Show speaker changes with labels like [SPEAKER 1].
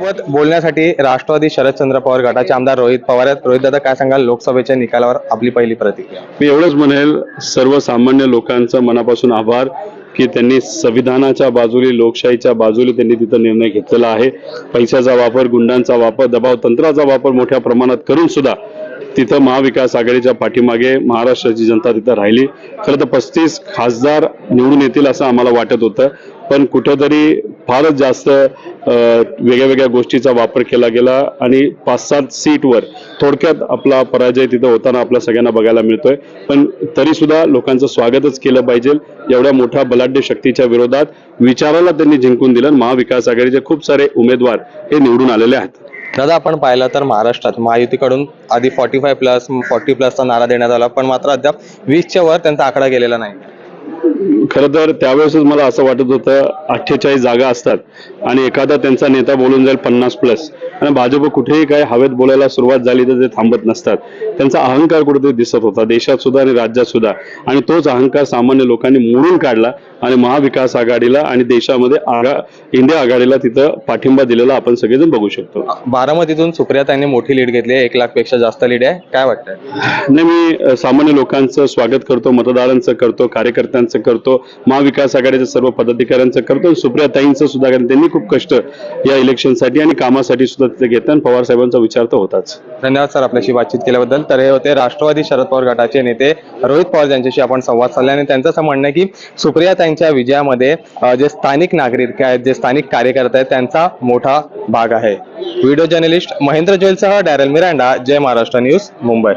[SPEAKER 1] सोबत बोलण्यासाठी राष्ट्रवादी शरदचंद्र पवार गटाचे आमदार रोहित पवार आहेत. रोहित दादा काय सांगाल? लोकसभेच्या निकालावर आपली पहिली प्रतिक्रिया.
[SPEAKER 2] मी एवढंच म्हणेल सर्वसामान्य लोकांचा मनापासून आभार की त्यांनी संविधानाच्या बाजूने लोकशाहीच्या बाजूने त्यांनी तिथं निर्णय घेतलेला आहे. पैशाचा वापर गुंडांचा वापर दबाव तंत्राचा वापर मोठ्या प्रमाणात करून सुद्धा तिथं महाविकास आघाडीच्या पाठीमागे महाराष्ट्राची जनता तिथं राहिली. खरं तर पस्तीस खासदार निवडून येतील असं आम्हाला वाटत होतं. पण कुठंतरी फारच जास्त वेगळ्या वेगळ्या गोष्टीचा वापर केला गेला आणि पाच सात सीटवर थोडक्यात आपला पराजय तिथं होताना आपल्या सगळ्यांना बघायला मिळतोय. पण तरी सुद्धा लोकांचं स्वागतच केलं पाहिजे एवढ्या मोठ्या बलाढ्य शक्तीच्या विरोधात. विचाराला त्यांनी जिंकून दिलं महाविकास आघाडीचे खूप सारे उमेदवार हे निवडून आलेले आहेत.
[SPEAKER 1] दादा आपण पाहिलं तर महाराष्ट्रात महायुतीकडून आधी फॉर्टी फाय प्लस फॉर्टी प्लसचा नारा देण्यात आला पण मात्र अद्याप वीसच्या वर त्यांचा आकडा गेलेला नाही.
[SPEAKER 2] खरं तर त्यावेळेसच मला असं वाटत होतं अठ्ठेचाळीस जागा असतात आणि एखादा त्यांचा नेता बोलून जाईल पन्नास प्लस आणि भाजप कुठेही काय हवेत बोलायला सुरुवात झाली तर ते थांबत नसतात. त्यांचा अहंकार कुठेतरी दिसत होता देशात सुद्धा आणि राज्यात सुद्धा. आणि तोच अहंकार सामान्य लोकांनी मोडून काढला आणि महाविकास आघाडीला आणि देशामध्ये आघा इंडिया आघाडीला तिथं पाठिंबा दिलेला आपण सगळेजण बघू शकतो.
[SPEAKER 1] बारामतीतून सुप्रिया त्यांनी मोठी लीड घेतली आहे एक लाखपेक्षा जास्त लीड आहे. काय वाटतंय?
[SPEAKER 2] नाही मी सामान्य लोकांचं स्वागत करतो मतदारांचं करतो कार्यकर्त्यांचं यांचं करतो महाविकास आघाडीच्या सर्व पदाधिकाऱ्यांचं करतो सुप्रिया ताईंचं सुद्धा कारण त्यांनी खूप कष्ट या इलेक्शनसाठी आणि कामासाठी सुद्धा तिथे घेतात पवार साहेबांचा विचार तर होताच.
[SPEAKER 1] धन्यवाद सर आपल्याशी बातचीत केल्याबद्दल. तर हे होते राष्ट्रवादी शरद पवार गटाचे नेते रोहित पवार यांच्याशी आपण संवाद साधला आणि त्यांचं असं म्हणणं की सुप्रिया ताईंच्या विजयामध्ये जे स्थानिक नागरिक आहेत जे स्थानिक कार्यकर्ते आहेत त्यांचा मोठा भाग आहे. Video journalist Mahendra जैलसह Darryl Miranda Jai Maharashtra news Mumbai.